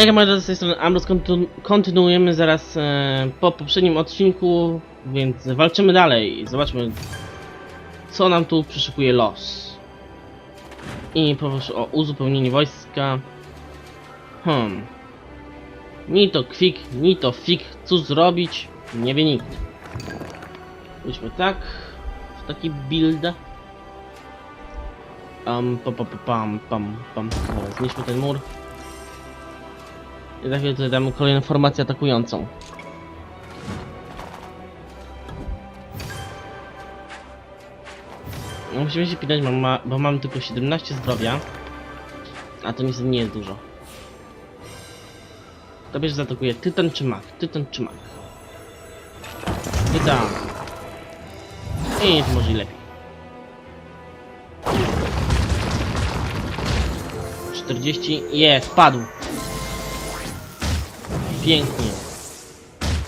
Hej, moi drodzy, z tej strony Ambrose, kontynu kontynuujemy zaraz e, po poprzednim odcinku, więc walczymy dalej. Zobaczmy, co nam tu przyszykuje los. I poproszę o uzupełnienie wojska. Hmm. Ni to kwik, ni to fik, cóż zrobić, nie wie nikt. Idźmy tak, w taki build. Um, pam, pam, pam, pam, pam. Dobra, zniszczmy ten mur. I za chwilę tutaj damy kolejną formację atakującą. No, musimy się pilnować, bo, ma, bo mamy tylko 17 zdrowia. A to niestety nie jest dużo. Kto bierze zaatakuje? Tytan czy mak? Tytan czy mak? Tytan. I to może i lepiej. 40. Jest, padł. Pięknie.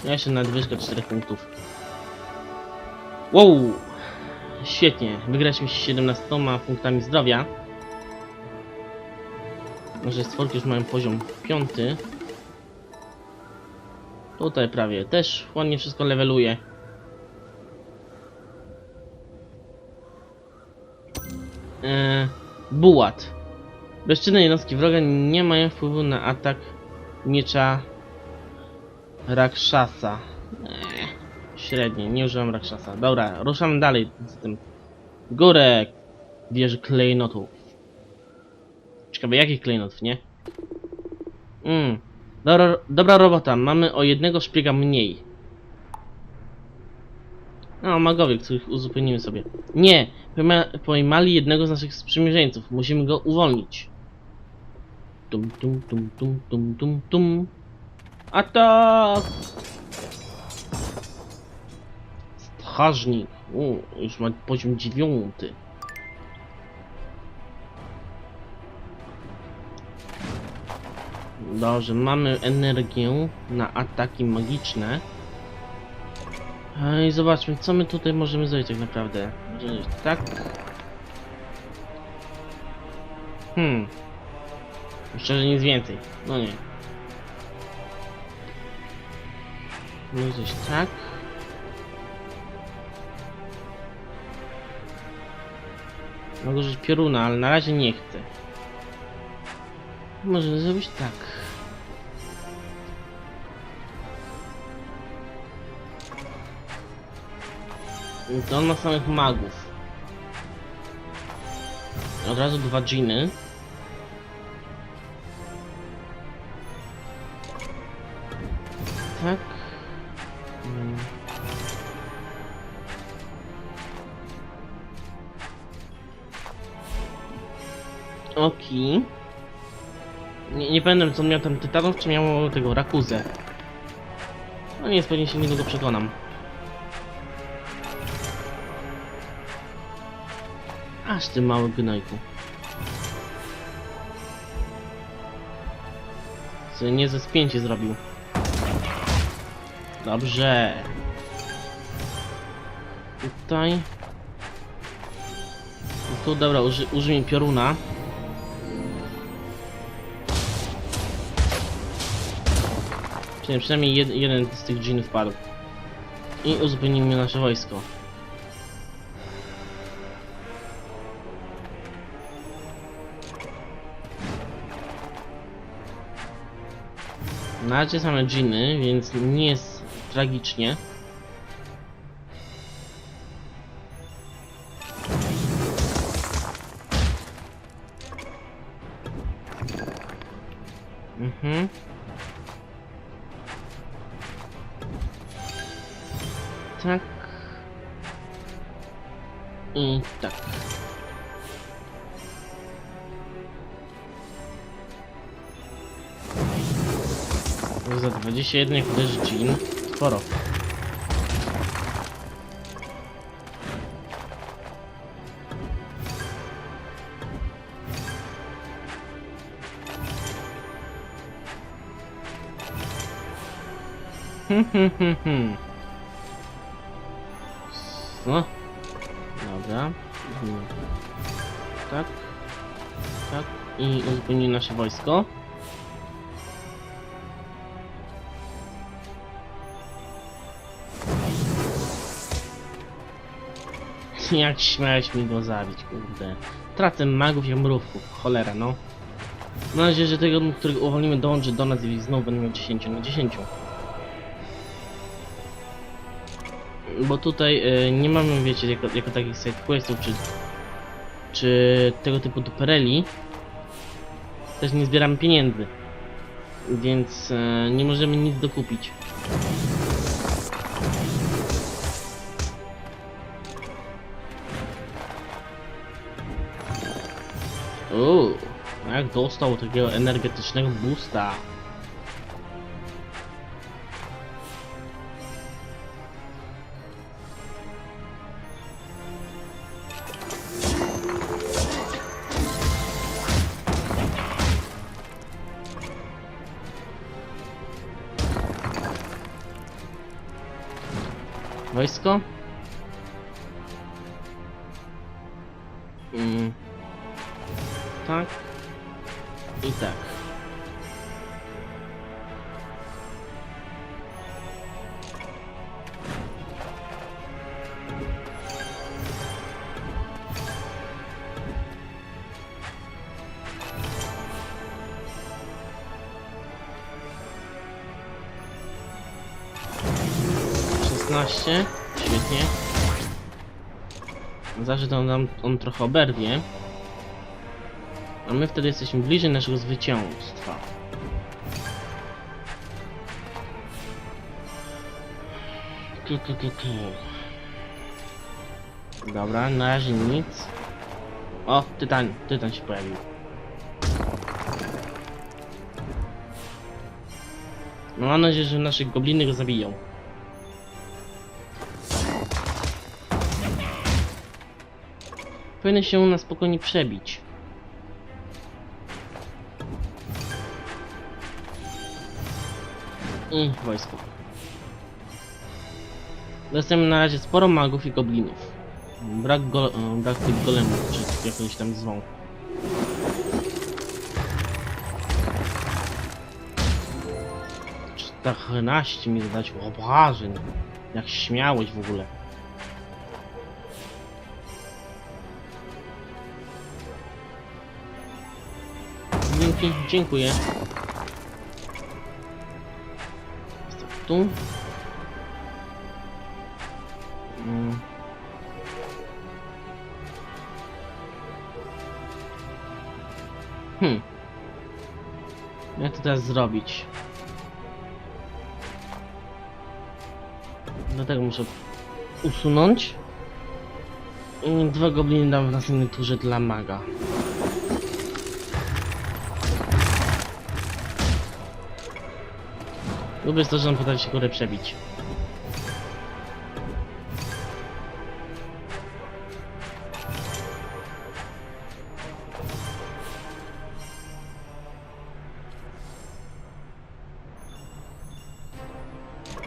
Ja jeszcze nadwyżkę 4 punktów. Wow! Świetnie. Wygraliśmy się 17 punktami zdrowia. Może stworki już mają poziom 5. Tutaj prawie też ładnie wszystko leveluje. Eee, Bułat. Bezczynne jednostki wroga nie mają wpływu na atak miecza Rakshasa. Eee, średnie, nie używam Rakshasa. Dobra, ruszamy dalej z tym. W górę wieży klejnotów. Ciekawe jakich klejnotów, nie? Mm. Dobra, dobra robota, mamy o jednego szpiega mniej. No, magowie, których uzupełnimy sobie. Nie! pojma- Pojmali jednego z naszych sprzymierzeńców. Musimy go uwolnić. Tum, tum, tum, tum, tum, tum, tum. Atak! Strażnik. O, już ma poziom dziewiąty. Dobrze, mamy energię na ataki magiczne. I zobaczmy, co my tutaj możemy zrobić tak naprawdę. Tak. Hmm. Szczerze nic więcej. No nie. Może coś tak. Mogę użyć pioruna, ale na razie nie chcę. Możemy zrobić tak. To on ma samych magów. Od razu dwa dżiny. Oki. Nie, nie pamiętam co miał tam tytanów, czy miał tego rakuzę. No nie, pewnie się niedługo przekonam. Aż ty mały gnojku. Co nie ze spięcie zrobił. Dobrze. Tutaj. Tu dobra, uży, użyj pioruna. Czyli przynajmniej jed, jeden z tych dżinów padł. I uzupełnimy nasze wojsko. Na razie same dżiny, więc nie jest tragicznie. Za 21 uderzy Jean. Sporo. Hmm, hmm, hmm, hmm. No. Dobra. Tak. Tak. I uzupełnij nasze wojsko. Jak śmiałeś mi go zabić, kurde. Tracę magów i mrówków, cholera no. Mam nadzieję, że tego, którego uwolnimy dołączy do nas i znowu będę miał 10 na 10. Bo tutaj y, nie mamy, wiecie, jako, jako takich side questów, czy, czy tego typu dupereli. Też nie zbieramy pieniędzy. Więc y, nie możemy nic dokupić. Uuu, jak dostał takiego energetycznego boosta. Wojsko? To nam on trochę oberwie. A my wtedy jesteśmy bliżej naszego zwycięstwa. Tu. Dobra, na razie nic. O, tytan, tytan się pojawił. No mam nadzieję, że nasze gobliny go zabiją. Powinny się na spokojnie przebić. I wojsko. Dostajemy na razie sporo magów i goblinów. Brak, go, e, brak tych golemów, czy jak oni się tam zwą. Czternaście mi zadać obrażeń. Jak śmiałeś w ogóle. Dziękuję. Tu. Mm. Hmm. Jak to teraz zrobić? Dlatego muszę usunąć. Dwa gobliny dam w następnej turze dla maga. Lubię to, że on potrafi się górę przebić.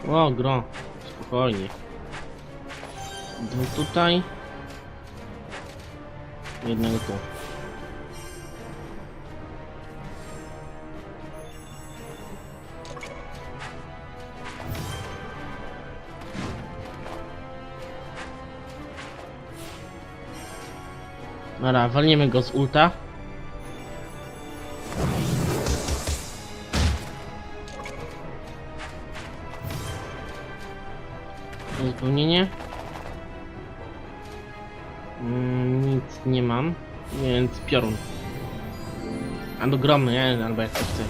O, gro. Spokojnie. Dwóch tutaj. Jednego tu. Dobra, walniemy go z ulta. Uzupełnienie. Mm, nic nie mam, więc piorun. Albo gromy, nie? Albo jak to chcę.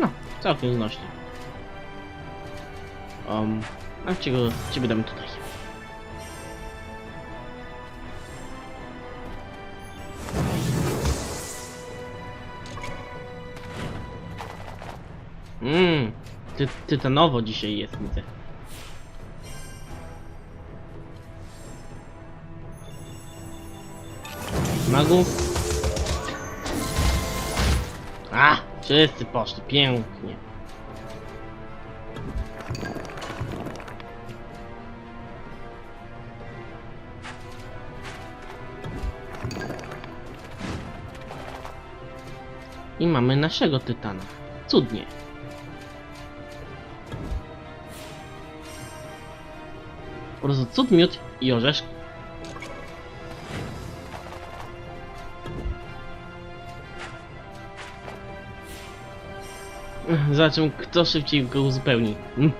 No, całkiem znośnie. Um, a ciebie, ciebie damy tutaj. Ty, tytanowo dzisiaj jest, widzę. Magów. A, wszyscy poszli, pięknie. I mamy naszego tytana. Cudnie. Po prostu cud, miód i orzeszki. Zobaczymy, kto szybciej go uzupełni.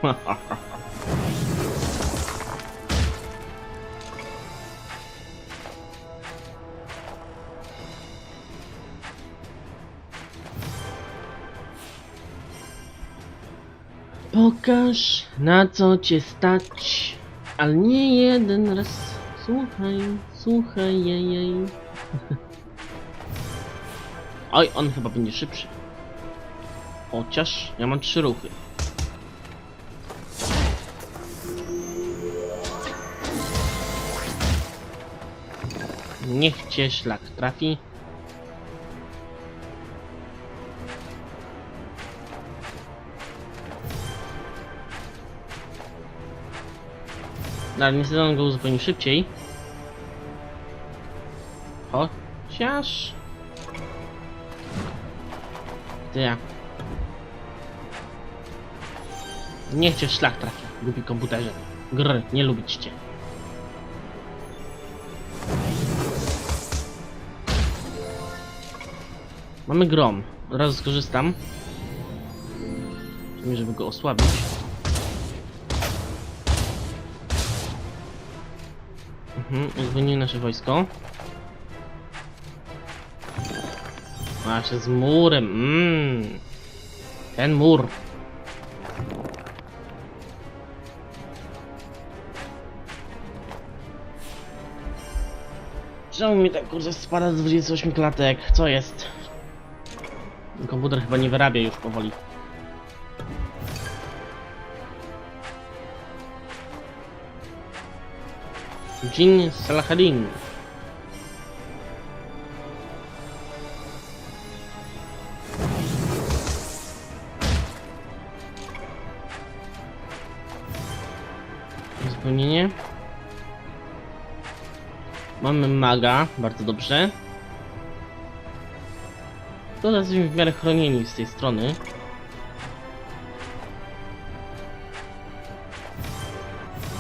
Pokaż, na co cię stać, ale nie jeden raz. Słuchaj, słuchaj, jej, jej. Oj, on chyba będzie szybszy. Chociaż ja mam trzy ruchy. Niech cię szlak trafi. No, ale niestety on go uzupełni szybciej. Chociaż... Ty ja. Niech cię szlak trafi, głupi komputerze. Gr, nie lubić cię. Mamy grom. Od razu skorzystam. Żeby go osłabić. Mhm, uzupełnimy nasze wojsko. A, z murem, mmm. Ten mur. Czemu mi tak kurczę spada z 28 klatek? Co jest? Komputer chyba nie wyrabia już powoli. Jin Salahadin. Uzupełnienie. Mamy maga, bardzo dobrze. To jesteśmy w miarę chronieni z tej strony.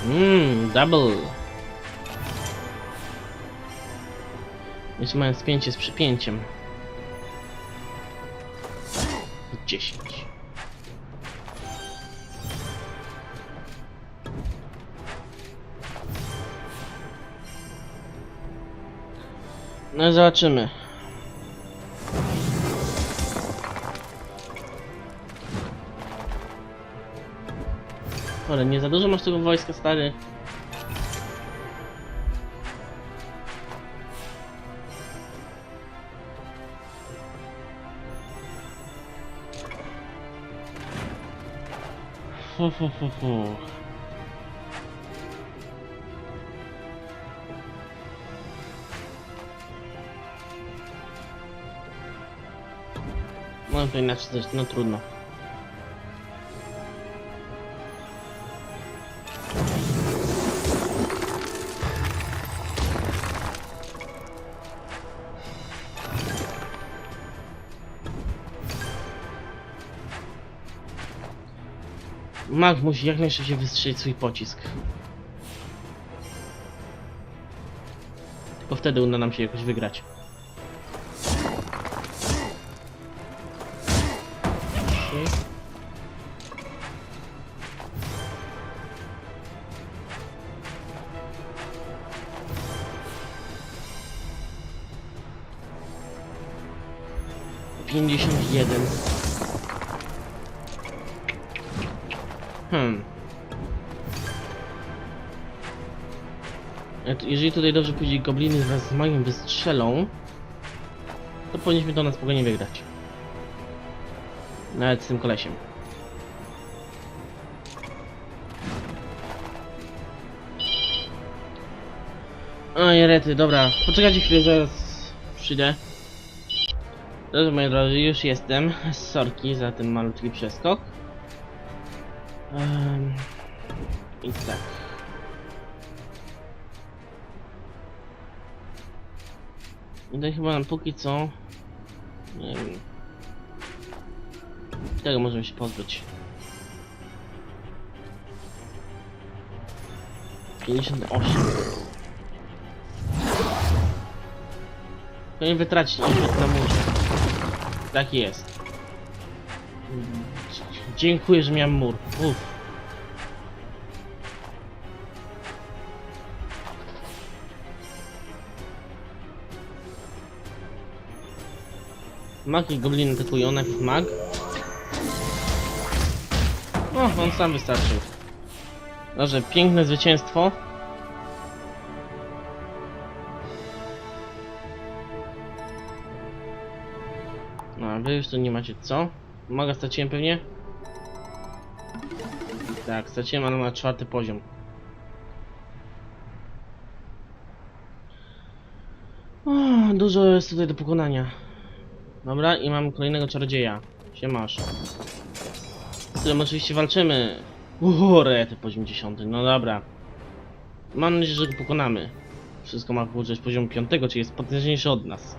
Mmm, double. Mają spięcie z przypięciem. 10. No i zobaczymy. Ale nie za dużo masz tego wojska, stary. Fu, fu, fu, fu. To inaczej coś, no trudno. Mag musi jak najszybciej wystrzelić swój pocisk. Tylko wtedy uda nam się jakoś wygrać. Tutaj dobrze pójdzie gobliny wraz z magiem wystrzelą, to powinniśmy to na spokojnie wygrać. Nawet z tym kolesiem. Oj, rety, dobra. Poczekajcie chwilę, zaraz przyjdę. Dobrze, moi drodzy, już jestem. Sorki za ten malutki przeskok. Um, I tak. Tutaj chyba nam póki co... Nie wiem... Tego możemy się pozbyć. 58. Powinien wytracić impet na murze. Tak jest. Dziękuję, że miałem mur. Uff. Mag i goblin atakują, najpierw mag. O, on sam wystarczył. Dobrze, piękne zwycięstwo. No, a wy już tu nie macie co? Maga straciłem pewnie? Tak, straciłem, ale na czwarty poziom. O, dużo jest tutaj do pokonania. Dobra, i mam kolejnego czarodzieja. Siemasz. Z którym oczywiście walczymy. Uuu, rety poziom 10. No dobra. Mam nadzieję, że go pokonamy. Wszystko ma położyć poziom 5, czyli jest potężniejszy od nas.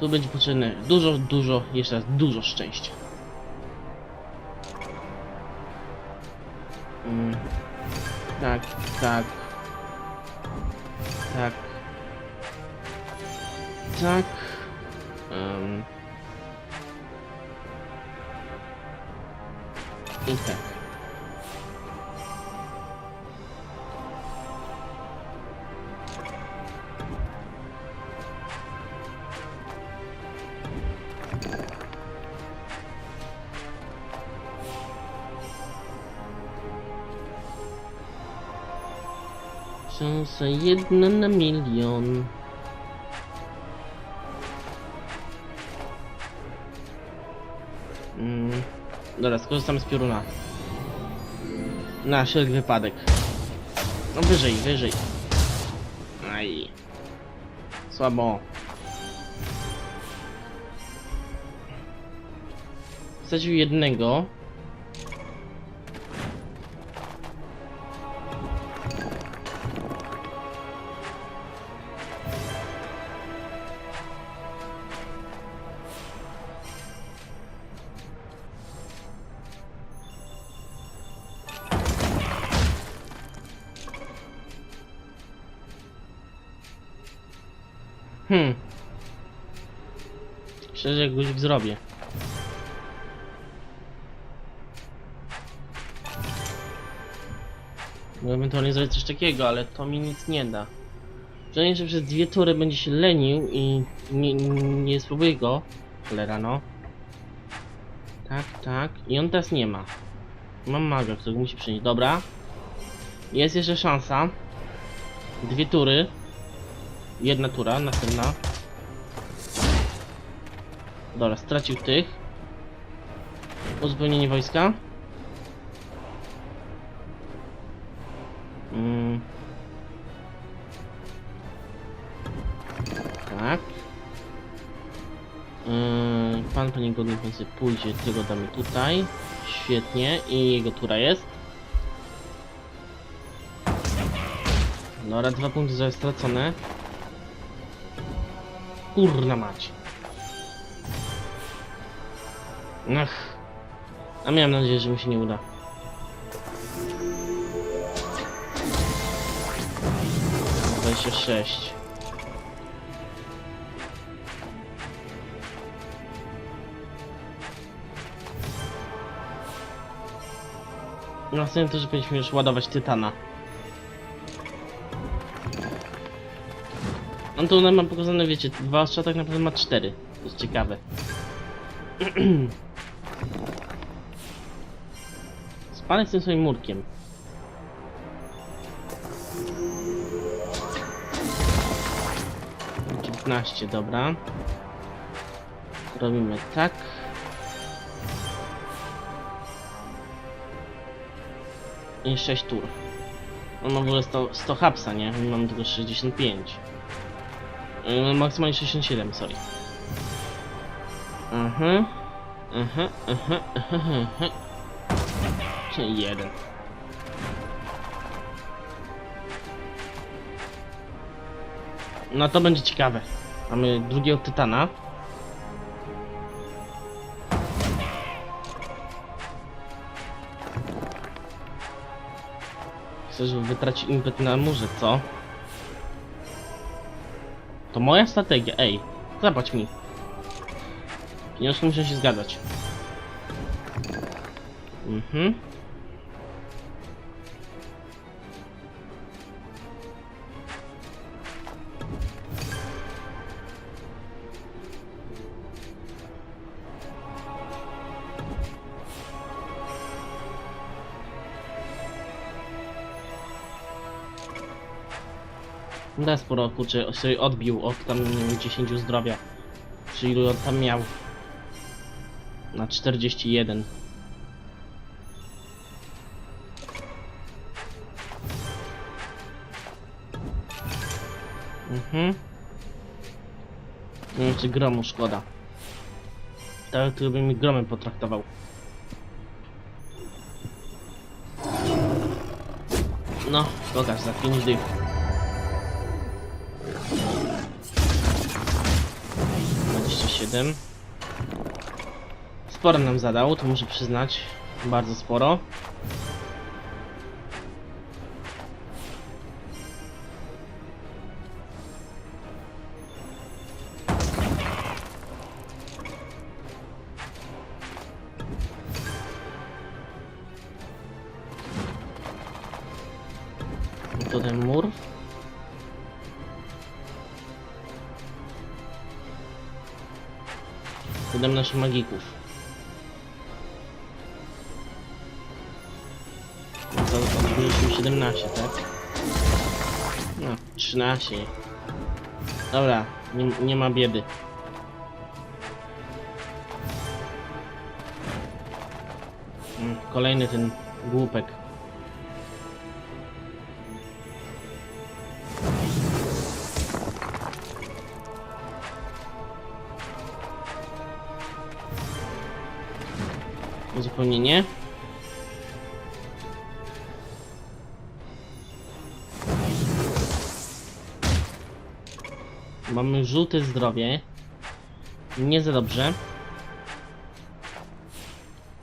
Tu będzie potrzebne dużo, dużo, jeszcze raz dużo szczęścia. Mm. Tak, tak. Tak. Tak. Um, I tak. Szansa jedna na milion. Dobra, skorzystamy z pioruna. Na wszelki wypadek. No wyżej, wyżej. Aj. Słabo. Stracił jednego. No ewentualnie zrobić coś takiego, ale to mi nic nie da. Przynajmniej, że przez dwie tury będzie się lenił i nie, nie spróbuję go. Cholera no. Tak, tak. I on teraz nie ma. Mam maga, którego musi przynieść. Dobra. Jest jeszcze szansa. Dwie tury. Jedna tura, następna. Dobra, stracił tych. Uzupełnienie wojska. Mm. Tak. Yy, pan godny pan sobie pójdzie, tego damy tutaj. Świetnie. I jego tura jest. Dobra, dwa punkty zostały stracone. Kurna mać. Ach. A miałem nadzieję, że mi się nie uda. Dwadzieścia sześć. Następnym też powinniśmy już ładować Tytana. On tu nam ma pokazane, wiecie, dwa ostrza tak naprawdę ma cztery. To jest ciekawe. Spadaj z tym swoim murkiem. Dziewiętnaście, dobra. Robimy tak. I 6 tur. On ma w ogóle 100, 100 hapsa, nie? My mamy tylko 65. Yy, maksymalnie 67, sorry. Mhm. Mhm, mhm, mhm, mhm. Czyli jeden. No to będzie ciekawe. Mamy drugiego tytana. Chcesz wytracić impet na murze, co? To moja strategia, ej. Zapłać mi. Pieniążki muszą się zgadzać. Mhm. Sporo kurczę sobie odbił od tam nie wiem, 10 zdrowia. Czy ilu on tam miał? Na 41. Mhm. Nie wiem czy gromu szkoda. Tak, to by mi gromem potraktował. No, pokaż za 5 dych. Siedem. Sporo nam zadał, to muszę przyznać. Bardzo sporo. Wydam naszych magików. Odbiliśmy 17, tak? No, 13. Dobra, nie, nie ma biedy. Mm, Kolejny ten głupek. Uzupełnienie. Mamy żółte zdrowie. Nie za dobrze.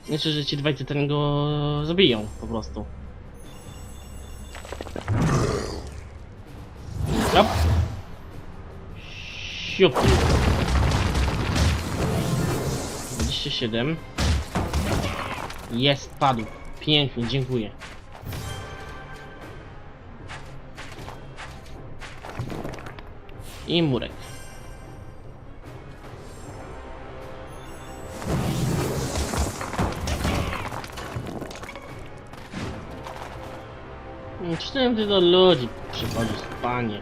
Myślę, że ci dwaj tytany go zabiją po prostu. Hop. Siup. 27. Jest, padł. Pięknie, dziękuję. I murek. Czytałem ty do ludzi przychodzisz, panie.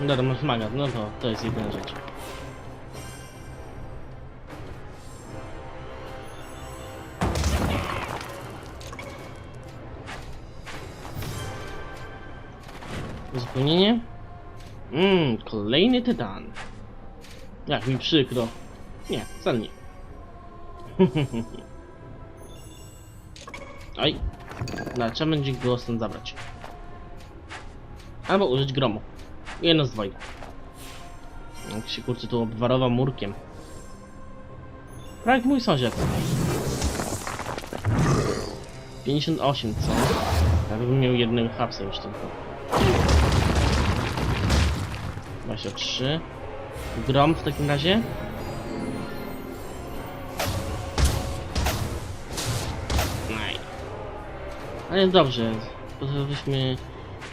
Dobra, masz maga, no to, to jest jedyna rzecz. Uzupełnienie? Mmm, kolejny tytan. Jak mi przykro. Nie, wcale nie. Oj. No, trzeba będzie go stąd zabrać. Albo użyć gromu. Jedno z dwojga. Jak się kurczę tu obwarował murkiem. Jak mój sąsiad. 58, co? Ja bym miał jednego hapsa już tylko. 23. Grom w takim razie. Naj. Ale dobrze, po to byśmy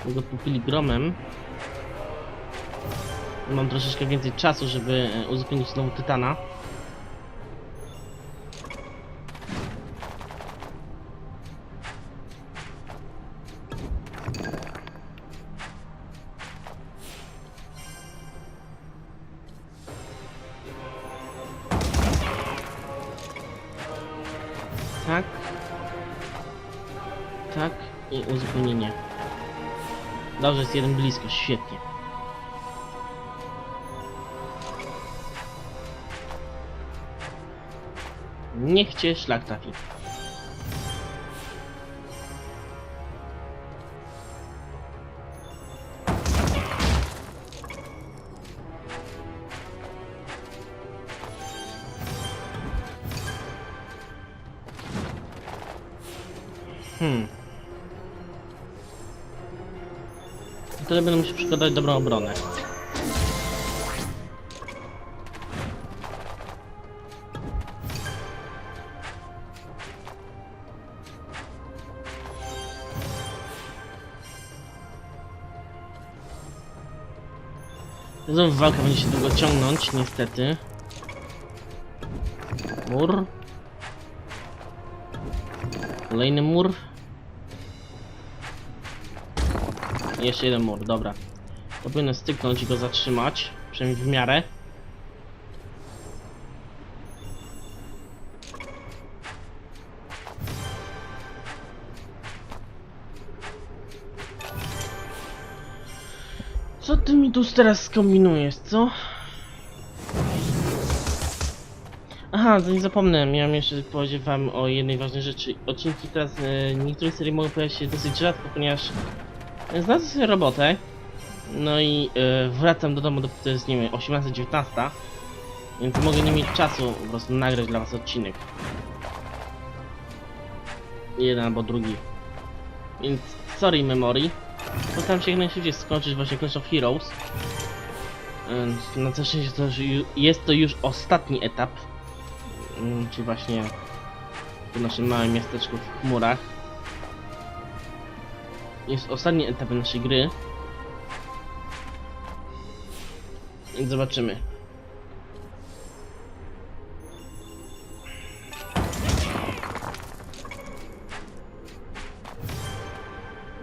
go popili gromem. Mam troszeczkę więcej czasu, żeby e, uzupełnić znowu tytana. I uzupełnienie. Dobrze, jest jeden blisko, świetnie. Niech cię szlak trafi. Musiał przykładać dobrą obronę. Znowu walka będzie się długo ciągnąć, niestety. Mur. Kolejny mur. Jeszcze jeden mur, dobra. Powinno styknąć i go zatrzymać. Przynajmniej w miarę. Co ty mi tu teraz skombinujesz, co? Aha, nie zapomnę, miałem jeszcze powiedzieć wam o jednej ważnej rzeczy. Odcinki teraz, e, niektóre serii mogą pojawiać się dosyć rzadko, ponieważ e, znalazłem sobie robotę. No i e, wracam do domu, dopóki to jest, nie wiem, 18-19. Więc mogę nie mieć czasu po prostu nagrać dla was odcinek. Jeden albo drugi. Więc sorry memory. Postaram się jak najszybciej skończyć właśnie Clash of Heroes. Ym, Na całe szczęście to jest to już ostatni etap. Ym, Czyli właśnie w naszym małym miasteczku w chmurach. Jest ostatni etap naszej gry. Zobaczymy.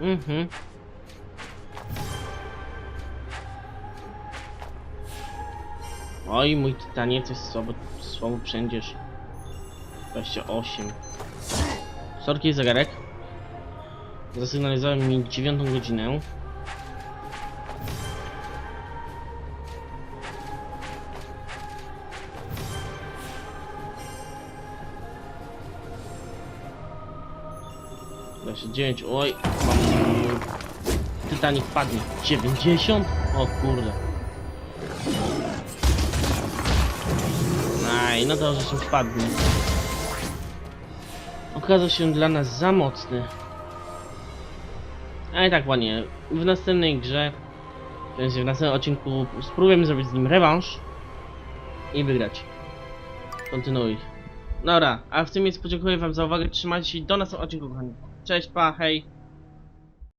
Mhm. Oj, mój tytanie, coś słabo, słabo przędziesz. 28. Sorki, zegarek. Zasygnalizował mi 9 godzinę. Właśnie 9, oj, mam... Titanic padnie. 90? O kurde. Aj, no to, że wpadnie. Okazał się dla nas za mocny. A i tak ładnie. W następnej grze, w następnym odcinku spróbujemy zrobić z nim rewanż i wygrać. Kontynuuj. Dobra, a w tym miejscu podziękuję wam za uwagę. Trzymajcie się do następnego odcinku, kochani. Cześć, pa, hej.